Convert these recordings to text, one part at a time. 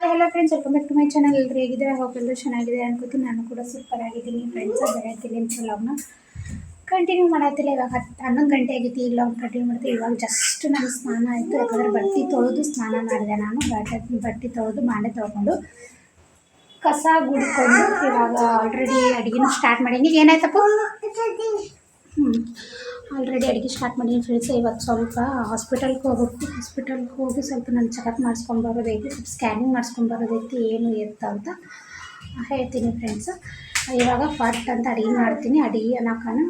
Hello friends welcome back to my channel ಎಲ್ಲರೂ ಹೇಗಿದ್ದಾರೆ? Hope ಎಲ್ಲರೂ ಚೆನ್ನಾಗಿದೆ ಅನ್ಕೋತೀನಿ. ನಾನು ಕೂಡ ಸೂಪರ್ ಆಗಿದ್ದೀನಿ. ಫ್ರೆಂಡ್ಸ್ ಬೆಳಗ್ಗೆ ಅಂತ ವ್ಲಾಗ್ನ ಕಂಟಿನ್ಯೂ ಮಾಡತ್ತಿಲ್ಲ ಇವಾಗ ಹತ್ತು ಹನ್ನೊಂದು ಗಂಟೆ ಆಗೈತಿ ಈಗ ಲಾಗ್ ಕಂಟಿನ್ಯೂ ಮಾಡ್ತೀವಿ ಇವಾಗ ಜಸ್ಟ್ ನಾನು ಸ್ನಾನ ಆಯಿತು. ಯಾಕಂದರೆ ಬಟ್ಟೆ ತೊಳೆದು ಸ್ನಾನ ಮಾಡಿದೆ ನಾನು. ಬಟ್ಟೆ ಬಟ್ಟೆ ತೊಳೆದು ಮಾಡೆ ತೊಳ್ಕೊಂಡು ಕಸ ಗುಡ್ಕೊಂಡು ಇವಾಗ ಆಲ್ರೆಡಿ ಅಡುಗೆನೂ ಸ್ಟಾರ್ಟ್ ಮಾಡೀನಿ. ಏನಾಯ್ತಪ್ಪ? ಹ್ಞೂ ಆಲ್ರೆಡಿ ಅಡುಗೆ ಸ್ಟಾರ್ಟ್ ಮಾಡೀನಿ ಫ್ರೆಂಡ್ಸ್ ಇವತ್ತು ಸ್ವಲ್ಪ ಹಾಸ್ಪಿಟಲ್ಗೆ ಹೋಗ್ಬೇಕು. ಹಾಸ್ಪಿಟಲ್ಗೆ ಹೋಗಿ ಸ್ವಲ್ಪ ನಾನು ಚೆಕಪ್ ಮಾಡಿಸ್ಕೊಂಡು ಬರೋದೈತಿ, ಸ್ವಲ್ಪ ಸ್ಕ್ಯಾನಿಂಗ್ ಮಾಡಿಸ್ಕೊಂಡು ಬರೋದೈತಿ, ಏನು ಎತ್ತ ಅಂತ ಹೇಳ್ತೀನಿ ಫ್ರೆಂಡ್ಸ್ ಇವಾಗ ಫಸ್ಟ್ ಅಂತ ಅಡುಗೆ ಮಾಡ್ತೀನಿ. ಅಡುಗೆ ಅನ್ನಕನ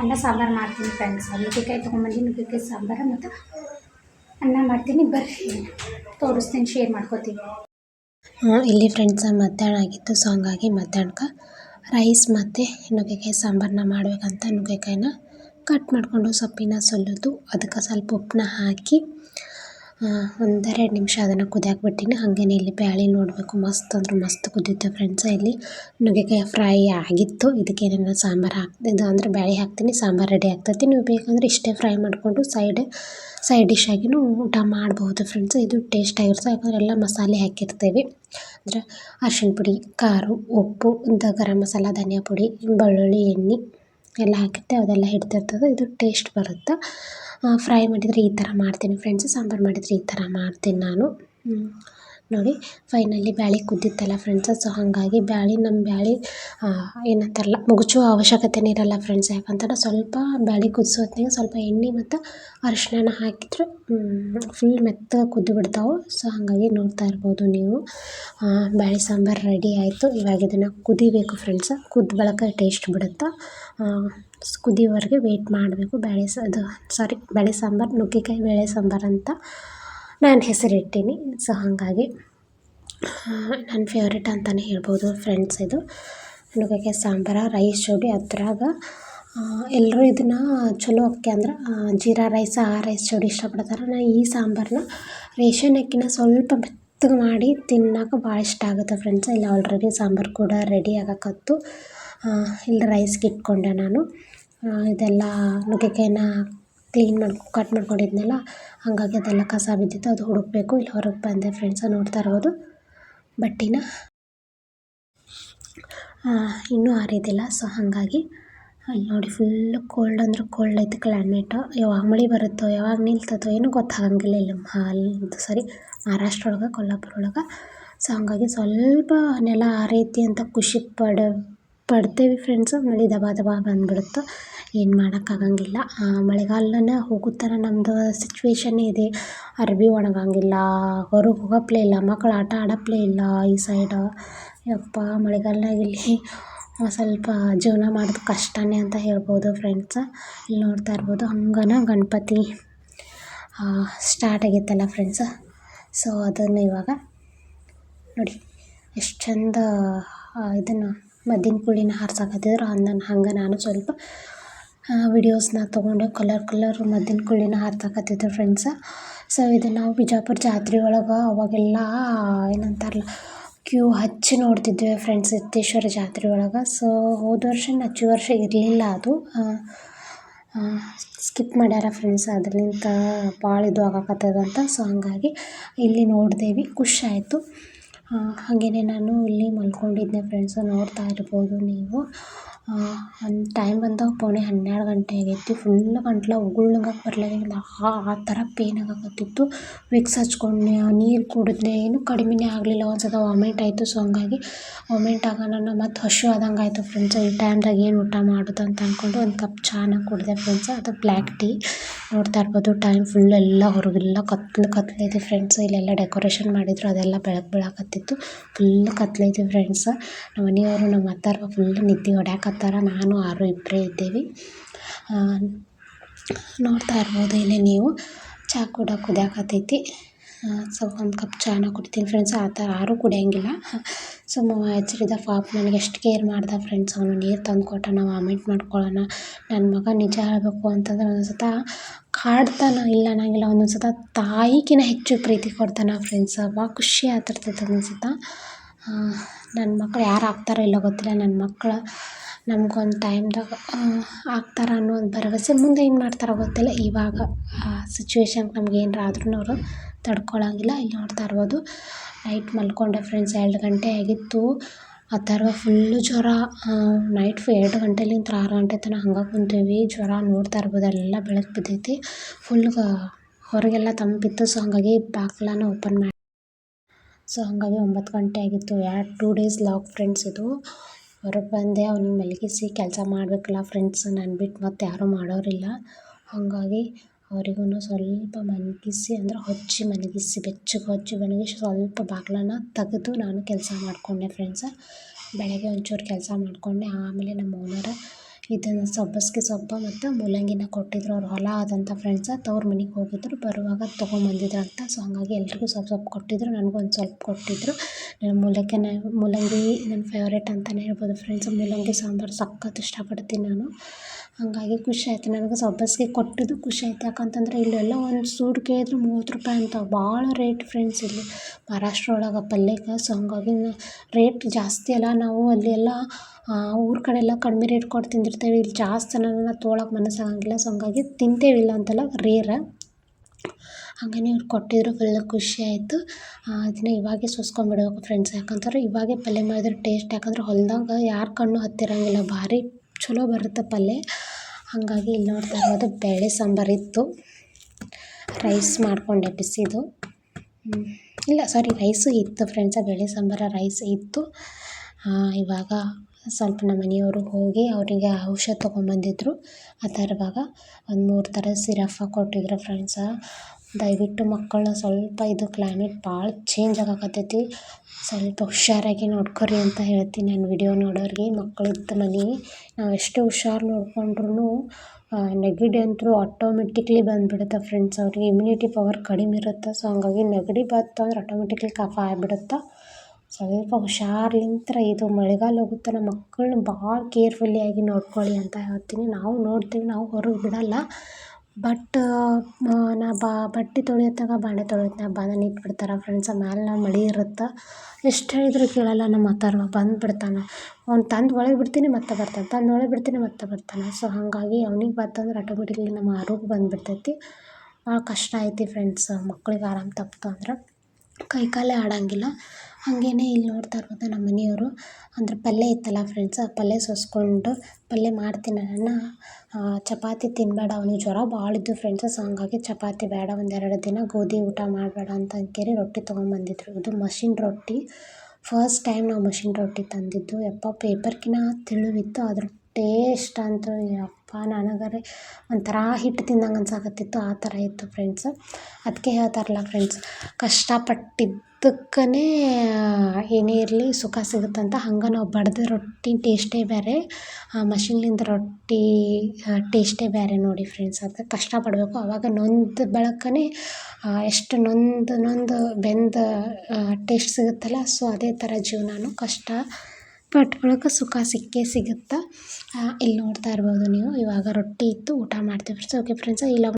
ಅನ್ನ ಸಾಂಬಾರು ಮಾಡ್ತೀನಿ ಫ್ರೆಂಡ್ಸ್ ನುಗ್ಗೆಕಾಯಿ ತೊಗೊಂಬಂದು, ನುಗ್ಗೆಕಾಯಿ ಸಾಂಬಾರು ಮತ್ತು ಅನ್ನ ಮಾಡ್ತೀನಿ. ಬರ್ರಿ, ತೋರಿಸ್ತೀನಿ ಶೇರ್ ಮಾಡ್ಕೋತೀನಿ. ಇಲ್ಲಿ ಫ್ರೆಂಡ್ಸ್ ಮಧ್ಯಾಹ್ನ ಆಗಿತ್ತು ಸೊ ಹಂಗಾಗಿ ಮಧ್ಯಾಹ್ನಕ್ಕೆ. ರೈಸ್ ಮತ್ತು ನುಗ್ಗೆಕಾಯಿ ಸಾಂಬಾರನ್ನ ಮಾಡಬೇಕಂತ ನುಗ್ಗೆಕಾಯಿನ ಕಟ್ ಮಾಡಿಕೊಂಡು ಸೊಪ್ಪಿನ ಸೊಲ್ಲೋದು ಅದಕ್ಕೆ ಸ್ವಲ್ಪ ಉಪ್ಪನ್ನ ಹಾಕಿ ಒಂದೆರಡು ನಿಮಿಷ ಅದನ್ನು ಕುದಿಯಾಕೆ ಬಿಟ್ಟೀನಿ ಹಾಗೇನೆ ಇಲ್ಲಿ ಬ್ಯಾಳೆ ನೋಡಬೇಕು. ಮಸ್ತ್ ಅಂದ್ರೆ ಮಸ್ತ್ ಕುದೀತು ಫ್ರೆಂಡ್ಸ ಇಲ್ಲಿ ನುಗ್ಗೆಕಾಯಿ ಫ್ರೈ ಆಗಿತ್ತು. ಇದಕ್ಕೆ ನಾನು ಸಾಂಬಾರು ಹಾಕ್ತಿದ್ದು ಅಂದರೆ ಬ್ಯಾಳಿ ಹಾಕ್ತೀನಿ, ಸಾಂಬಾರು ರೆಡಿ ಆಗ್ತೈತಿ. ನೀವು ಬೇಕಂದ್ರೆ ಇಷ್ಟೇ ಫ್ರೈ ಮಾಡಿಕೊಂಡು ಸೈಡ್ ಸೈಡ್ ಡಿಶ್ ಆಗಿನೂ ಊಟ ಮಾಡಬಹುದು ಫ್ರೆಂಡ್ಸ್ ಇದು ಟೇಸ್ಟ್ ಆಗಿರುತ್ತೆ. ಯಾಕಂದರೆ ಎಲ್ಲ ಮಸಾಲೆ ಹಾಕಿರ್ತೀವಿ. ಅಂದರೆ ಅರ್ಶಿಣ ಪುಡಿ, ಖಾರ, ಉಪ್ಪು ಇಂಥ ಗರಂ ಮಸಾಲ, ಧನಿಯಾ ಪುಡಿ, ಬೆಳ್ಳುಳ್ಳಿ ಎಣ್ಣೆ ಎಲ್ಲ ಹಾಕಿರ್ತೀವಿ ಅದೆಲ್ಲ ಹಿಡ್ದಿರ್ತದೆ. ಇದು ಟೇಸ್ಟ್ ಬರುತ್ತೆ. ಫ್ರೈ ಮಾಡಿದರೆ ಈ ಥರ ಮಾಡ್ತೀನಿ ಫ್ರೆಂಡ್ಸ್. ಸಾಂಬಾರು ಮಾಡಿದರೆ ಈ ಥರ ಮಾಡ್ತೀನಿ ನಾನು. ನೋಡಿ, ಫೈನಲಿ ಬ್ಯಾಳೆ ಕುದ್ದಿತ್ತಲ್ಲ ಫ್ರೆಂಡ್ಸ್ ಸೊ ಹಾಗಾಗಿ ಬ್ಯಾಳೆ ನಮ್ಮ ಬ್ಯಾಳಿ ಏನಂತಾರಲ್ಲ, ಮುಗುಚುವ ಅವಶ್ಯಕತೆನೇ ಇರಲ್ಲ ಫ್ರೆಂಡ್ಸ್ ಯಾಕಂತಂದ್ರೆ ಸ್ವಲ್ಪ ಬ್ಯಾಳಿ ಕುದಿಸೋ ಹೊತ್ತಿಗೆ ಸ್ವಲ್ಪ ಎಣ್ಣೆ ಮತ್ತು ಅರಿಶಿನ ಹಾಕಿದ್ರೆ ಫುಲ್ ಮೆತ್ತಗೆ ಕುದ್ದು ಬಿಡ್ತಾವೆ. ಸೊ ಹಾಗಾಗಿ ನೋಡ್ತಾ ಇರ್ಬೋದು ನೀವು. ಬ್ಯಾಳೆ ಸಾಂಬಾರು ರೆಡಿ ಆಯಿತು. ಇವಾಗ ಇದನ್ನು ಕುದಿಬೇಕು ಫ್ರೆಂಡ್ಸ್ ಕುದ್ದ ಬಳಕ ಟೇಸ್ಟ್ ಬಿಡುತ್ತೆ? ಕುದಿಯೋವರೆಗೆ ವೆಯ್ಟ್ ಮಾಡಬೇಕು. ಬೇಳೆ ಅದು ಸಾರಿ ಬೇಳೆ ಸಾಂಬಾರು, ನುಗ್ಗೆಕಾಯಿ, ಬೇಳೆ ಸಾಂಬಾರು ಅಂತ. ನಾನು ಹೆಸರಿಟ್ಟೀನಿ ಸೊ ಹಾಗಾಗಿ ನನ್ನ ಫೇವ್ರೇಟ್ ಅಂತಲೇ ಹೇಳ್ಬೋದು ಫ್ರೆಂಡ್ಸ್ ಇದು. ನುಗ್ಗೆಕಾಯಿ ಸಾಂಬಾರು ರೈಸ್ ಜೋಡಿ ಅದ್ರಾಗ ಎಲ್ಲರೂ ಇದನ್ನು ಚಲೋ ಅಕ್ಕಿ ಅಂದ್ರೆ ಜೀರಾ ರೈಸ್ ಆ ರೈಸ್ ಜೋಡಿ ಇಷ್ಟಪಡ್ತಾರೆ. ನಾನು ಈ ಸಾಂಬಾರನ್ನ ರೇಷನ್ ಅಕ್ಕಿನ ಸ್ವಲ್ಪ ಮೆತ್ತಗೆ ಮಾಡಿ ತಿನ್ನೋಕೆ ಭಾಳ ಇಷ್ಟ ಆಗುತ್ತೆ ಫ್ರೆಂಡ್ಸ್ ಇಲ್ಲಿ ಆಲ್ರೆಡಿ ಸಾಂಬಾರು ಕೂಡ ರೆಡಿ ಆಗಕತ್ತು. ಇಲ್ಲಿ ರೈಸ್ಗೆ ಇಟ್ಕೊಂಡೆ ನಾನು. ಇದೆಲ್ಲ ನುಗ್ಗೆಕಾಯಿನ ಕ್ಲೀನ್ ಮಾಡಿ ಕಟ್ ಮಾಡ್ಕೊಂಡಿದ್ನಲ್ಲ, ಹಾಗಾಗಿ ಅದೆಲ್ಲ ಕಸ ಬಿದ್ದಿತ್ತು, ಅದು ಹುಡುಕಬೇಕು. ಇಲ್ಲಿ ಹೊರಗೆ ಬಂದೆ ಫ್ರೆಂಡ್ಸ ನೋಡ್ತಾ ಇರ್ಬೋದು ಬಟ್ಟೆನ ಇನ್ನೂ ಆರಿದಿಲ್ಲ ಸೊ ಹಾಗಾಗಿ, ಅಲ್ಲಿ ನೋಡಿ ಫುಲ್ಲು ಕೋಲ್ಡ್ ಅಂದ್ರೆ ಕೋಲ್ಡ್ ಐತೆ ಕ್ಲೈಮೇಟು ಯಾವಾಗ ಮಳೆ ಬರುತ್ತೋ, ಯಾವಾಗ ನಿಲ್ತದೋ ಏನೂ ಗೊತ್ತಾಗಂಗಿಲ್ಲ ಇಲ್ಲಿ ಅಲ್ಲಿ ಸಾರಿ ಮಹಾರಾಷ್ಟ್ರ ಒಳಗೆ ಕೊಲ್ಲಾಪುರ ಒಳಗೆ ಸೊ ಹಾಗಾಗಿ ಸ್ವಲ್ಪ ನೆಲ ಆರೈತಿ ಅಂತ ಖುಷಿ ಪಡ, ಪಡ್ತೇವೆ ಫ್ರೆಂಡ್ಸು ಮಳೆ ದಬಾ ದಬಾ ಬಂದುಬಿಡುತ್ತೆ. ಏನು ಮಾಡೋಕ್ಕಾಗಂಗಿಲ್ಲ ಮಳೆಗಾಲನ ಹೋಗೋ ಥರ ನಮ್ಮದು ಸಿಚುವೇಶನ್ ಇದೆ. ಅರ್ಬಿ ಒಣಗಂಗಿಲ್ಲ, ಹೊರಗೆ ಹೋಗಪ್ಲೇ ಇಲ್ಲ ಮಕ್ಕಳು ಆಟ ಆಡಪ್ಲೇ ಇಲ್ಲ ಈ ಸೈಡ ಯಪ್ಪ, ಮಳೆಗಾಲದಾಗ ಇಲ್ಲಿ ಸ್ವಲ್ಪ ಜೀವನ ಮಾಡೋದು ಕಷ್ಟನೇ ಅಂತ ಹೇಳ್ಬೋದು ಫ್ರೆಂಡ್ಸ್ ಇಲ್ಲಿ ನೋಡ್ತಾ ಇರ್ಬೋದು, ಹಂಗನ ಗಣಪತಿ ಸ್ಟಾರ್ಟ್ ಆಗೈತಲ್ಲ ಫ್ರೆಂಡ್ಸ್ ಸೊ ಅದನ್ನು ಇವಾಗ ನೋಡಿ, ಎಷ್ಟು ಚಂದ ಇದನ್ನು ಮದ್ದಿನ ಕುಳಿನ ಹಾರ್ಸಕತ್ತಿದ್ರು. ಅಂದನ್, ಹಂಗೆ ನಾನು ಸ್ವಲ್ಪ ವಿಡಿಯೋಸ್ನ ತೊಗೊಂಡೆ ಕಲರ್ ಕಲರ್ ಮದ್ದಿನ ಕುಳ್ಳಿನ ಹಾರ್ತಕತ್ತಿದ್ದೆ ಫ್ರೆಂಡ್ಸ ಸೊ ಇದು ನಾವು ಬಿಜಾಪುರ ಜಾತ್ರೆ ಒಳಗೆ ಅವಾಗೆಲ್ಲ, ಏನಂತಾರಲ್ಲ ಕ್ಯೂ ಹಚ್ಚಿ ನೋಡ್ತಿದ್ವಿ ಫ್ರೆಂಡ್ಸ್ ಸಿದ್ದೇಶ್ವರ ಜಾತ್ರೆ ಒಳಗೆ. ಸೊ ಹೋದ ವರ್ಷ ಹಚ್ಚು ವರ್ಷ ಇರಲಿಲ್ಲ ಅದು. ಸ್ಕಿಪ್ ಮಾಡ್ಯಾರ ಫ್ರೆಂಡ್ಸ್ ಅದರಿಂದ ಭಾಳ ಇದು ಆಗಾಕತ್ತದಂತ ಸೊ ಹಂಗಾಗಿ ಇಲ್ಲಿ ನೋಡಿದೇವಿ, ಖುಷಿ ಆಯಿತು. ಹಾಗೆಯೇ ನಾನು ಇಲ್ಲಿ ಮಲ್ಕೊಂಡಿದ್ದೆ ಫ್ರೆಂಡ್ಸು ನೋಡ್ತಾ ಇರ್ಬೋದು ನೀವು. ಟೈಮ್ ಬಂದಾಗ ಪೌಣೆ ಹನ್ನೆರಡು ಗಂಟೆ ಆಗೈತಿ. ಫುಲ್ ಗಂಟ್ಲು ಉಗುಳ್ನಂಗಕ್ಕೆ ಬರ್ಲಾಗಿಲ್ಲ ಆ ಆ ಥರ ಪೇನ್ ಆಗಕತ್ತಿತ್ತು. ವಿಕ್ಸ್ ಹಚ್ಕೊಂಡೆ ನೀರು ಕುಡಿದೆ ಏನೂ ಕಡಿಮೆನೇ ಆಗಲಿಲ್ಲ. ಒಂದು ಸಲ ವಾಮಿಟ್ ಆಯಿತು. ಸೊ ಹಂಗಾಗಿ ವಾಮಿಟ್ ಆಗೋಣ ಮತ್ತು ಹಶು ಆದಂಗೆ ಆಯಿತು ಫ್ರೆಂಡ್ಸ್ ಈ ಟೈಮ್ದಾಗ ಏನು ಊಟ ಮಾಡೋದು ಅಂತ ಅಂದ್ಕೊಂಡು ಒಂದು ಕಪ್ ಚಾನ ಕುಡಿದೆ ಫ್ರೆಂಡ್ಸ್ ಅದು ಬ್ಲ್ಯಾಕ್ ಟೀ ನೋಡ್ತಾ ಇರಬಹುದು ಟೈಮ್ ಫುಲ್ ಎಲ್ಲ ಹೊರಗೆಲ್ಲ ಕತ್ಲು ಇದೆ ಫ್ರೆಂಡ್ಸ್ ಇಲ್ಲೆಲ್ಲ ಡೆಕೋರೇಷನ್ ಮಾಡಿದ್ರು, ಅದೆಲ್ಲ ಬೆಳಕು ಬೀಳಕತ್ತಿತ್ತು. ಫುಲ್ ಕತ್ಲೈತಿ ಫ್ರೆಂಡ್ಸ್ ನಮ್ಮ ಮನೆಯವರು, ನಮ್ಮ ಅತ್ತಾರ ಫುಲ್ ನಿದ್ದೆ ಹೊಡ್ಯಾಕತ್ತಾರ. ನಾನು, ಆರು ಇಬ್ಬರೇ ಇದ್ದೇವೆ. ನೋಡ್ತಾ ಇರ್ಬೋದು ಇಲ್ಲಿ ನೀವು. ಚಹಾ ಕೂಡ ಕುದಿಯಾಕತ್ತೈತಿ ಸೊ ಒಂದು ಕಪ್ ಚಹಾನ ಕುಡಿತೀನಿ ಫ್ರೆಂಡ್ಸ್ ಆ ಥರ ಯಾರೂ ಕುಡಿಯೋಂಗಿಲ್ಲ. ಸೊ ಎಚ್ಚರಿದ ಪಾಪ ನನಗೆ ಎಷ್ಟು ಕೇರ್ ಮಾಡ್ದ ಫ್ರೆಂಡ್ಸ್ ಅವನು? ನೀರು ತಂದು ಕೊಟ್ಟ ನಾವು ವಾಮಿಟ್ ಮಾಡ್ಕೊಳ್ಳೋಣ ನನ್ನ ಮಗ ನಿಜ ಹೇಳಬೇಕು ಅಂತಂದ್ರೆ ಒಂದೊಂದು ಸತ ಕಾಡ್ತಾನೆ. ಇಲ್ಲ ಅನ್ನಂಗಿಲ್ಲ ಒಂದೊಂದು ಸತ ಹೆಚ್ಚು ಪ್ರೀತಿ ಕೊಡ್ತಾನೆ ಫ್ರೆಂಡ್ಸ್ ಭಾಳ ಖುಷಿ ಆಗ್ತಿರ್ತೈತೆ ಒಂದೊಂದು ಸತ ನನ್ನ ಮಕ್ಕಳು ಯಾರು ಆಗ್ತಾರೋ ಇಲ್ಲೋ ಗೊತ್ತಿಲ್ಲ. ನನ್ನ ಮಕ್ಳು ನಮ್ಗೊಂದು ಟೈಮ್ದಾಗ ಆಗ್ತಾರೆ ಅನ್ನೋ ಒಂದು ಭರವಸೆ ಮುಂದೆ ಏನು ಮಾಡ್ತಾರೆ ಗೊತ್ತಿಲ್ಲ. ಇವಾಗ ಆ ಸಿಚುವೇಶನ್ಗೆ ನಮ್ಗೆ ಏನಾರ ಆದ್ರೂ ಅವರು ತಡ್ಕೊಳ್ಳೋಂಗಿಲ್ಲ ಇಲ್ಲಿ ನೋಡ್ತಾ ಇರ್ಬೋದು. ನೈಟ್ ಮಲ್ಕೊಂಡೆ ಫ್ರೆಂಡ್ಸ್ ಎರಡು ಗಂಟೆ ಆಗಿತ್ತು. ಆ ಥರ ಫುಲ್ಲು ಜ್ವರ. ನೈಟ್ ಎರಡು ಗಂಟೆಲಿಂದ ಆರು ಗಂಟೆ ತನಕ ಹಂಗೆ ಕುಂತೀವಿ. ಜ್ವರ ನೋಡ್ತಾ ಇರ್ಬೋದು. ಎಲ್ಲ ಬೆಳಕು ಬಿದ್ದೈತಿ. ಫುಲ್ ಹೊರಗೆಲ್ಲ ತಂಪಿತ್ತು. ಸೊ ಹಾಗಾಗಿ ಬಾಗ್ಲನ್ನ ಓಪನ್ ಮಾಡಿ. ಸೊ ಹಾಗಾಗಿ ಒಂಬತ್ತು ಗಂಟೆ ಆಗಿತ್ತು. ಎರಡು ಟೂ ಡೇಸ್ ಲಾಕ್ ಫ್ರೆಂಡ್ಸ್ ಇದು. ಹೊರಗೆ ಬಂದೆ, ಅವ್ನಿಗೆ ಮಲಗಿಸಿ ಕೆಲಸ ಮಾಡಬೇಕಲ್ಲ ಫ್ರೆಂಡ್ಸ್ ನಾನು ಬಿಟ್ಟು ಮತ್ತೆ ಯಾರೂ ಮಾಡೋರಿಲ್ಲ. ಹಾಗಾಗಿ ಅವರಿಗೂ ಸ್ವಲ್ಪ ಮಲಗಿಸಿ ಅಂದರೆ ಹೊಚ್ಚಿ ಮಲಗಿಸಿ, ಬೆಚ್ಚಗೆ ಹೊಚ್ಚಿ ಮಲಗಿಸಿ ಸ್ವಲ್ಪ ಬಾಗಿಲನ್ನ ತೆಗೆದು ನಾನು ಕೆಲಸ ಮಾಡಿಕೊಂಡೆ ಫ್ರೆಂಡ್ಸ ಬೆಳಗ್ಗೆ ಒಂಚೂರು ಕೆಲಸ ಮಾಡಿಕೊಂಡೆ, ಆಮೇಲೆ ನಮ್ಮ ಓನರ್ ಇದನ್ನು ಸಬ್ಬಸಿಗೆ ಸೊಪ್ಪು ಮತ್ತು ಮೂಲಂಗಿನ ಕೊಟ್ಟಿದ್ರು. ಅವ್ರು ಹೊಲ ಆದಂಥ ಫ್ರೆಂಡ್ಸ ತವ್ರ ಮನೆಗೆ ಹೋಗಿದ್ರು. ಬರುವಾಗ ತೊಗೊಂಬಂದಿದ್ರಂತ ಸೊ ಹಾಗಾಗಿ ಎಲ್ರಿಗೂ ಸ್ವಲ್ಪ ಸ್ವಲ್ಪ ಕೊಟ್ಟಿದ್ರು. ನನಗೂ ಒಂದು ಸ್ವಲ್ಪ ಕೊಟ್ಟಿದ್ರು. ನಾನು ಮೂಲಂಗಿನ ಮೂಲಂಗಿ ನನ್ನ ಫೇವ್ರೇಟ್ ಅಂತಲೇ ಹೇಳ್ಬೋದು ಫ್ರೆಂಡ್ಸ್ ಮೂಲಂಗಿ ಸಾಂಬಾರು ಸಖತ್ ಇಷ್ಟಪಡ್ತೀನಿ ನಾನು. ಹಾಗಾಗಿ ಖುಷಿ ಆಯ್ತು. ನನಗೆ ಸಬ್ಬಸಿಗೆ ಕೊಟ್ಟಿದ್ದು ಖುಷಿ ಆಯ್ತು. ಯಾಕಂತಂದ್ರೆ ಇಲ್ಲೆಲ್ಲ ಒಂದು ಸೂಡು ಕೇಳಿದ್ರೆ ಮೂವತ್ತು ರೂಪಾಯಿ ಅಂತ. ಭಾಳ ರೇಟ್ ಫ್ರೆಂಡ್ಸ್ ಇಲ್ಲಿ. ಮಹಾರಾಷ್ಟ್ರ ಒಳಗೆ ಪಲ್ಯಕ್ಕೆ ಸೊ ಹಾಗಾಗಿ ರೇಟ್ ಜಾಸ್ತಿ ಅಲ್ಲ. ನಾವು ಅಲ್ಲಿ ಎಲ್ಲ ಊರ ಕಡೆ ಎಲ್ಲ ಕಡಿಮೆ ರೇಟ್ ಕೊಟ್ಟು ತಿಂದಿರ್ತೇವೆ. ಇಲ್ಲಿ ಜಾಸ್ತಿ ನನ್ನ ತೋಳಕ್ಕೆ ಮನಸ್ಸಾಗಂಗಿಲ್ಲ. ಸೊ ಹಾಗಾಗಿ ತಿಂತೇವಿಲ್ಲ ಅಂತಲ್ಲ, ರೇರ. ಹಾಗೇ ಇವ್ರು ಕೊಟ್ಟಿದ್ರು. ಫುಲ್ ಖುಷಿ ಆಯಿತು. ಅದನ್ನ ಇವಾಗೆ ಸೋಸ್ಕೊಂಡ್ಬಿಡ್ಬೇಕು ಫ್ರೆಂಡ್ಸ್. ಯಾಕಂತಾರೆ ಇವಾಗೆ ಪಲ್ಯ ಮಾಡಿದ್ರೆ ಟೇಸ್ಟ್. ಯಾಕಂದ್ರೆ ಹೊಲ್ದಾಗ ಯಾರ ಕಣ್ಣು ಹತ್ತಿರಂಗಿಲ್ಲ. ಭಾರಿ ಚಲೋ ಬರುತ್ತೆ ಪಲ್ಯ. ಹಾಗಾಗಿ ಇಲ್ಲಿ ನೋಡ್ತಾ ಇರ್ಬೋದು ಬೇಳೆ ಸಾಂಬಾರು ಇತ್ತು. ರೈಸ್ ಮಾಡಿಕೊಂಡೆ ಬಿಸಿದು. ಇಲ್ಲ ಸಾರಿ ರೈಸು ಇತ್ತು ಫ್ರೆಂಡ್ಸ ಬೇಳೆ ಸಾಂಬಾರು ರೈಸ್ ಇತ್ತು. ಇವಾಗ ಸ್ವಲ್ಪ ನಮ್ಮ ಮನೆಯವರು ಹೋಗಿ ಅವರಿಗೆ ಔಷಧ ತೊಗೊಂಬಂದಿದ್ರು ಆ ಥರವಾಗ ಒಂದು ಮೂರು ಥರ ಸಿರಫ ಕೊಟ್ಟಿದ್ರು ಫ್ರೆಂಡ್ಸ ದಯವಿಟ್ಟು ಮಕ್ಕಳನ್ನ ಸ್ವಲ್ಪ ಇದು ಕ್ಲೈಮೇಟ್ ಭಾಳ ಚೇಂಜ್ ಆಗಕತ್ತೈತಿ. ಸ್ವಲ್ಪ ಹುಷಾರಾಗಿ ನೋಡ್ಕೊರಿ ಅಂತ ಹೇಳ್ತೀನಿ ನಾನು ವಿಡಿಯೋ ನೋಡೋರಿಗೆ. ಮಕ್ಕಳಿದ್ದ ಮನೆ, ನಾವು ಎಷ್ಟು ಹುಷಾರು ನೋಡ್ಕೊಂಡ್ರೂ ನೆಗಡಿ ಅಂತೂ ಆಟೋಮೆಟಿಕ್ಲಿ ಬಂದುಬಿಡುತ್ತೆ ಫ್ರೆಂಡ್ಸ್ ಅವ್ರಿಗೆ ಇಮ್ಯುನಿಟಿ ಪವರ್ ಕಡಿಮೆ ಇರುತ್ತೆ. ಸೊ ಹಂಗಾಗಿ ನೆಗಡಿ ಬಂತು ಅಂದ್ರೆ ಆಟೋಮೆಟಿಕ್ಲಿ ಕಫ ಆಗಿಬಿಡುತ್ತೆ. ಸ್ವಲ್ಪ ಹುಷಾರ್ಲಿಂತ್ರ ಇದು ಮಳೆಗಾಲ ಹೋಗುತ್ತೆ ನಮ್ಮ ಮಕ್ಕಳನ್ನ ಭಾಳ ಕೇರ್ಫುಲ್ಲಿಯಾಗಿ ನೋಡ್ಕೊಳ್ಳಿ ಅಂತ ಹೇಳ್ತೀನಿ. ನಾವು ನೋಡ್ತೀವಿ, ನಾವು ಹೊರಗೆ ಬಿಡಲ್ಲ. ಬಟ್ ನಾ ಬಾ, ಬಟ್ಟೆ ತೊಳಿಯತ್ತಾಗ ಬಾಂಡೆ ತೊಳೆಯೋತ್ನಾಗ ಬಾಂಡೆನ ಇಟ್ಬಿಡ್ತಾರೆ ಫ್ರೆಂಡ್ಸ ಮ್ಯಾಲೆ ಮಳೆ ಇರುತ್ತೆ. ಎಷ್ಟು ಹೇಳಿದರೂ ಕೇಳಲ್ಲ, ನಮ್ಮ ಅತ್ತಾರ ಬಂದು ಬಿಡ್ತಾನೆ ಅವ್ನು ತಂದು ಒಳಗೆ ಬಿಡ್ತೀನಿ, ಮತ್ತೆ ಬರ್ತಾನೆ. ತಂದು ಒಳಗೆ ಬಿಡ್ತೀನಿ, ಮತ್ತೆ ಬರ್ತಾನೆ. ಸೊ ಹಾಗಾಗಿ ಅವ್ನಿಗೆ ಬಂತಂದ್ರೆ ಆಟೋಮೆಟಿಕ್ಲಿ ನಮ್ಮ ಆರೋಗ್ಯ ಬಂದುಬಿಡ್ತೈತಿ. ಭಾಳ ಕಷ್ಟ ಐತಿ ಫ್ರೆಂಡ್ಸ್ ಮಕ್ಳಿಗೆ ಆರಾಮ ತಪ್ಪಿತು ಅಂದ್ರೆ ಕೈ ಕಾಲೇ ಆಡೋಂಗಿಲ್ಲ. ಹಾಗೇನೆ ಇಲ್ಲಿ ನೋಡ್ತಾ ಇರ್ಬೋದು ನಮ್ಮ ಮನೆಯವರು. ಅಂದ್ರೆ ಪಲ್ಯ ಇತ್ತಲ್ಲ ಫ್ರೆಂಡ್ಸ್ ಆ ಪಲ್ಯ ಸೋಸ್ಕೊಂಡು ಪಲ್ಯ ಮಾಡ್ತೀನಿ ನಾನು ಚಪಾತಿ ತಿನ್ನಬೇಡ ಅವ್ನಿಗೆ ಜ್ವರ ಭಾಳ ಇದ್ದು ಫ್ರೆಂಡ್ಸ್ ಸೊ ಹಂಗಾಗಿ ಚಪಾತಿ ಬೇಡ, ಒಂದೆರಡು ದಿನ ಗೋಧಿ ಊಟ ಮಾಡಬೇಡ ಅಂತ ಅಂದ್ಕೇರಿ ರೊಟ್ಟಿ ತೊಗೊಂಬಂದಿದ್ರು. ಇದು ಮಷಿನ್ ರೊಟ್ಟಿ. ಫಸ್ಟ್ ಟೈಮ್ ನಾವು ಮಷಿನ್ ರೊಟ್ಟಿ ತಂದಿದ್ದು. ಯಪ್ಪ ಪೇಪರ್ಕಿನ್ನ ತೆಳುವಿತ್ತು ಅದ್ರ ಟೇಸ್ಟ್ ಅಂತೂ ಯಪ್ಪ ನನಗರೆ ಒಂಥರ ಹಿಟ್ಟು ತಿಂದಂಗೆ ಅನ್ಸಾಕತ್ತಿತ್ತು. ಆ ಥರ ಇತ್ತು ಫ್ರೆಂಡ್ಸ್ ಅದಕ್ಕೆ ಹೇಳ್ತಾರಲ್ಲ ಫ್ರೆಂಡ್ಸ್ ಕಷ್ಟಪಟ್ಟಿದ್ದಕ್ಕೇ ಏನೇ ಇರಲಿ ಸುಖ ಸಿಗುತ್ತಂತ ಹಂಗೆ ನಾವು ಬಡ್ದ ರೊಟ್ಟಿ ಟೇಸ್ಟೇ ಬೇರೆ ಮಷಿನ್ಲಿಂದ ರೊಟ್ಟಿ ಟೇಸ್ಟೇ ಬೇರೆ ನೋಡಿ ಫ್ರೆಂಡ್ಸ್ ಅದಕ್ಕೆ ಕಷ್ಟಪಡಬೇಕು. ಆವಾಗ ನೊಂದು ಬೆಳಕನೇ ಎಷ್ಟು ನೊಂದು ನೊಂದು ಬೆಂದ ಟೇಸ್ಟ್ ಸಿಗುತ್ತಲ್ಲ, ಸೊ ಅದೇ ಥರ ಜೀವನನೂ ಕಷ್ಟ. ಪಟ್ಟ ಬಳಿಕ ಸುಖ, ಸಿಕ್ಕೇ ಸಿಗುತ್ತೆ? ಇಲ್ಲಿ ನೋಡ್ತಾ ಇರ್ಬೋದು ನೀವು. ಇವಾಗ ರೊಟ್ಟಿ ಇತ್ತು, ಊಟ ಮಾಡ್ತೀವಿ ಫ್ರೆಂಡ್ಸ್ ಓಕೆ ಫ್ರೆಂಡ್ಸ್ ಇಲ್ಲ